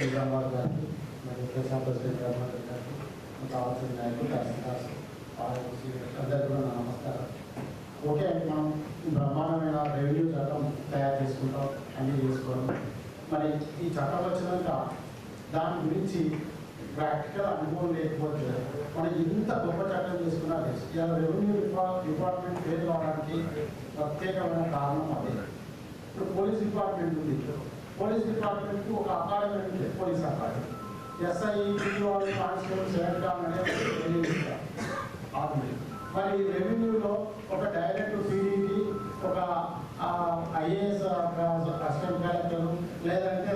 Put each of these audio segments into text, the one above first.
నిజామాబాద్ గారికి మరియు ప్రశాంత్ ప్రెసిడెంట్ గారు గారికి కావాల్సిన నాయకులు తహసీల్దార్స్ అందరికీ కూడా నా నమస్కారం. ఓకే మనం బ్రహ్మాండమైన రెవెన్యూ చట్టం తయారు చేసుకుంటాం అన్నీ చేసుకోవడం. మరి ఈ చట్టం వచ్చినాక దాని గురించి ప్రాక్టికల్ అనుభవం లేకపోతే మనం ఇంత గొప్ప చట్టం చేసుకున్నా లేదు. రెవెన్యూ డిపార్ట్మెంట్ పేరు రావడానికి ప్రత్యేకమైన కారణం అదే. ఇప్పుడు పోలీస్ డిపార్ట్మెంట్ ఉంది. పోలీస్ డిపార్ట్మెంట్కి ఒక అకాడమీ ఉంది పోలీస్ అకాడమీ ఎస్ఐ వాళ్ళు కానిస్టేబుల్ సెలెక్ట్ కావాలనే మరి రెవెన్యూలో ఒక డైరెక్ట్ పీడీకి ఒక ఐఏఎస్ అసిస్టెంట్ డైరెక్టర్ లేదంటే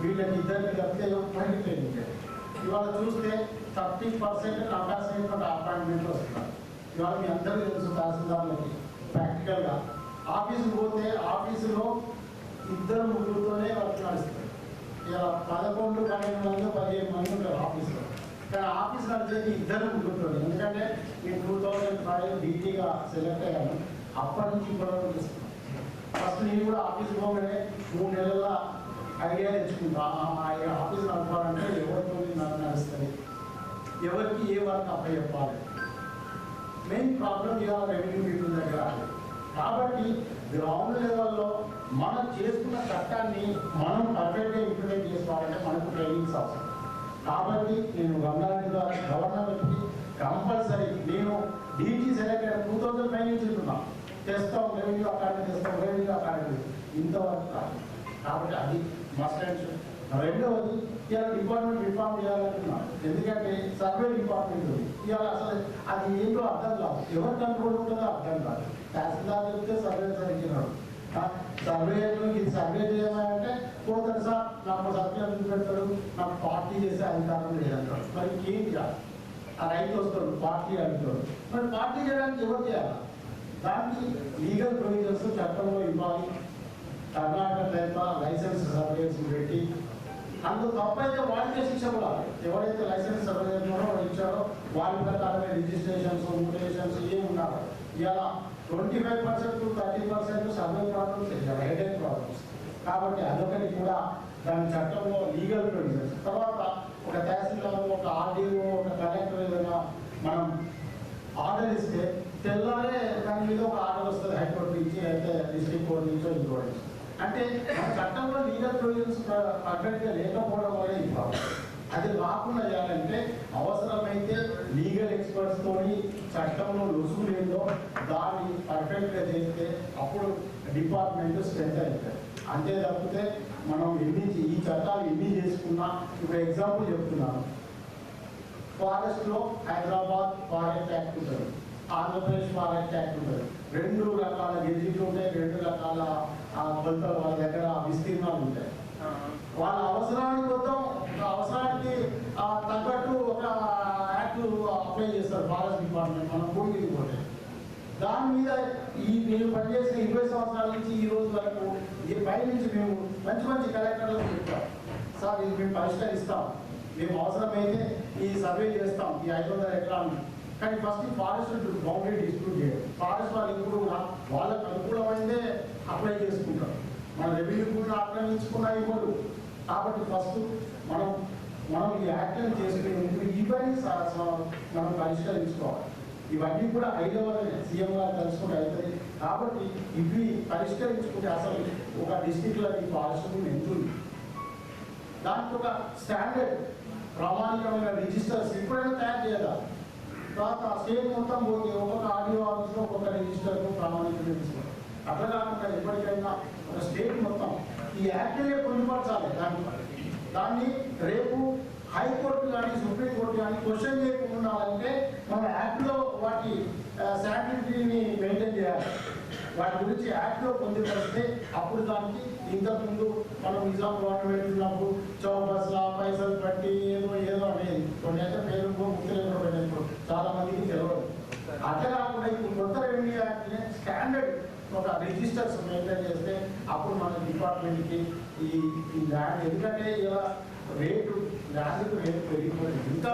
వీళ్ళకి ఇద్దరికి తప్పితే మనకి ట్రైనింగ్ ఇవాళ చూస్తే థర్టీ పర్సెంట్ కంపాసినటువంటి అపాయింట్మెంట్ వస్తున్నారు ఇవాళ మీ అందరికీ తెలుసు తహసీల్దార్లకి. ఇద్దరు ముగ్గురుతోనే వర్క్ నడుస్తుంది ఇలా పదకొండు పన్నెండు మంది పదిహేను మంది ఉంటారు ఆఫీస్లో. కానీ ఆఫీస్ నడిచేది ఇద్దరు ముగ్గురుతోనే. ఎందుకంటే నేను టూ థౌజండ్ ఫైవ్ డిగ్రీగా సెలెక్ట్ అయ్యాను. అప్పటి నుంచి ఇప్పటి వరకు ఫస్ట్ నేను కూడా ఆఫీస్ పోగానే మూడు నెలల ఐడియా తెచ్చుకుంటా. ఆ- ఆఫీస్ నడపాలంటే ఎవరితో నాకు నడుస్తుంది ఎవరికి ఏ వర్క్ అప్ప చెప్పాలి? మెయిన్ ప్రాబ్లం ఇలా రెవెన్యూ పీపుల్ దగ్గర. కాబట్టి గ్రౌండ్ లెవెల్లో మనం చేస్తున్న చట్టాన్ని మనం పర్ఫెక్ట్గా ఇంప్లిమెంట్ చేసుకోవాలంటే మనకు ట్రైనింగ్స్ అవసరం. కాబట్టి నేను గవర్నమెంట్ ద్వారా గవర్నమెంట్కి కంపల్సరీ నేను DG select two thousand five నుంచి ఉంటున్నా తెస్తాం రెవెన్యూ అకాడమీ తెస్తాం రెవెన్యూ అకాడమీ ఇంతవరకు కాదు. కాబట్టి అది మస్ట్ అండ్ రెండవది ఇవాళ డిపార్ట్మెంట్ రిఫార్మ్ చేయాలంటున్నా ఎందుకంటే సర్వే డిపార్ట్మెంట్ ఉంది. ఇవాళ అసలు అది ఏంటో అర్థం కాదు. ఎవరు కంట్రోల్ ఉంటుందో అర్థం కాదు. తహసీల్దార్ చెప్తే సర్వే సరిగ్గినాడు సర్వేలు ఇది సర్వే చేయమంటే పోతాడు సార్ నాకు సర్వే పెడతాడు నాకు పార్టీ చేసే అధికారం లేదంటాడు. మరి ఏం చేయాలి? ఆ రైతు వస్తాడు పార్టీ అడుగుతాడు మరి పార్టీ చేయడానికి ఎవరు చేయాలి? దానికి లీగల్ ప్రొవిజన్స్ చట్టంలో ఇవ్వాలి. కర్ణాటక టైప్ లైసెన్స్ సర్వేస్ పెట్టి. అందులో తప్పైతే వాళ్ళకే శిక్ష కూడా ఎవరైతే లైసెన్స్ సర్వే వాడు ఇచ్చాడో వాళ్ళ ప్రకారమే రిజిస్ట్రేషన్స్ మ్యూటేషన్స్ ఏమి ఉన్నారు ఇలా twenty five percent to thirty percent survey problems headache problems కాబట్టి అదొకటి కూడా దాని చట్టంలో లీగల్ ప్రొవిజన్స్ తర్వాత ఒక తహసీల్దార్ ఒక ఆర్డీఓ ఒక కలెక్టర్ ఏదైనా మనం ఆర్డర్ ఇస్తే తెల్లారే దాని మీద ఒక ఆర్డర్ వస్తుంది హైకోర్టు నుంచి అయితే డిస్ట్రిక్ట్ కోర్టు నుంచో ఇంకోటి. నుంచి. అంటే చట్టంలో లీగల్ ప్రొవిజన్స్ పర్ఫెక్ట్గా లేకపోవడం వల్ల ఈ ప్రాబ్లం అది రాకుండా చేయాలంటే అవసరమైతే లీగల్ ఎక్స్పర్ట్స్ తోని చట్టంలో రుసుము లేదో దాన్ని పర్ఫెక్ట్గా చేస్తే అప్పుడు డిపార్ట్మెంట్ స్ట్రెంత్ అవుతుంది అంతే తప్పితే మనం ఎన్ని ఈ చట్టాలు ఎన్ని చేసుకున్నా ఇప్పుడు ఎగ్జాంపుల్ చెప్తున్నాను. ఫారెస్ట్లో హైదరాబాద్ ఫారెస్ట్ యాక్ట్ ఉంటుంది. ఆంధ్రప్రదేశ్ ఫారెస్ట్ యాక్ట్ ఉంటుంది. రెండు రకాల గెజిట్లు ఉంటాయి రెండు రకాల కొలతలు వాళ్ళ దగ్గర విస్తీర్ణాలు ఉంటాయి. వాళ్ళ అవసరానికి మొత్తం అవసరానికి ఆ, తగ్గట్టు ఒక యాక్ట్ అప్లై చేస్తారు ఫారెస్ట్ డిపార్ట్మెంట్ మనం భూమికి పోతే దాని మీద ఈ నేను పనిచేసిన ఇరవై సంవత్సరాల నుంచి ఈ రోజు వరకు ఈ పై నుంచి మేము మంచి మంచి కలెక్టర్లకు చెప్తాం. సార్ ఇది మేము పరిష్కరిస్తాం. మేము అవసరమైతే ఈ సర్వే చేస్తాం ఈ ఐదు వందల ఎకరాలను కానీ ఫస్ట్ ఫారెస్ట్ బౌండరీ డిస్ప్యూట్ చేయాలి. ఫారెస్ట్ వాళ్ళు ఇప్పుడు కూడా వాళ్ళకు అనుకూలమైందే అప్లై చేసుకుంటారు. మన రెవెన్యూ కూడా ఆక్రమించుకున్నా ఇవ్వరు కాబట్టి ఫస్ట్ మనం మనం ఈ యాక్షన్ చేసుకుని ఇవన్నీ మనం పరిష్కరించుకోవాలి. ఇవన్నీ కూడా ఐదవ సీఎం గారు తెలుసుకుంటే అవుతుంది కాబట్టి ఇవి పరిష్కరించుకుంటే అసలు ఒక డిస్టిక్లో ఈ ఫారెస్ట్ ఎంత ఉంది? దానికి ఒక స్టాండర్డ్ ప్రామాణికమైన రిజిస్టర్స్ ఎప్పుడైనా తయారు చేయాలి? తర్వాత స్టేట్ మొత్తం పోతే ఒక్కొక్క ఆడియో ఆఫీస్లో ఒక్కొక్క రిజిస్టర్కు ప్రామాణికం తీసుకోవాలి అట్లా కాకుండా ఎప్పటికైనా ఒక స్టేట్ మొత్తం ఈ యాక్ట్నే పొందుపరచాలి దాని దాన్ని రేపు హైకోర్టు కానీ సుప్రీంకోర్టు కానీ క్వశ్చన్ చేయకుండా ఉండాలంటే మన యాక్ట్లో వాటి శాంటిటీని మెయింటైన్ చేయాలి. వాటి గురించి యాక్ట్లో పొందుపరిస్తే అప్పుడు దానికి ఇంతకుముందు మనం నిజాం గవర్నమెంట్ చౌబస్లా పైసలు కట్టి ఏదో ఏదో అనేది. కొన్ని అయితే పేరు ముఖ్యమంత్రి చాలా మందికి తెలియదు అదే కాకుండా ఇప్పుడు కొత్త రెవెన్యూ యాక్ట్ స్టాండర్డ్ ఒక రిజిస్టర్స్ మెయింటైన్ చేస్తే అప్పుడు మన డిపార్ట్మెంట్కి ఈ ఈ ల్యాండ్. ఎందుకంటే ఇలా రేటు ల్యాండ్కి రేటు పెరిగిపోయింది ఇంకా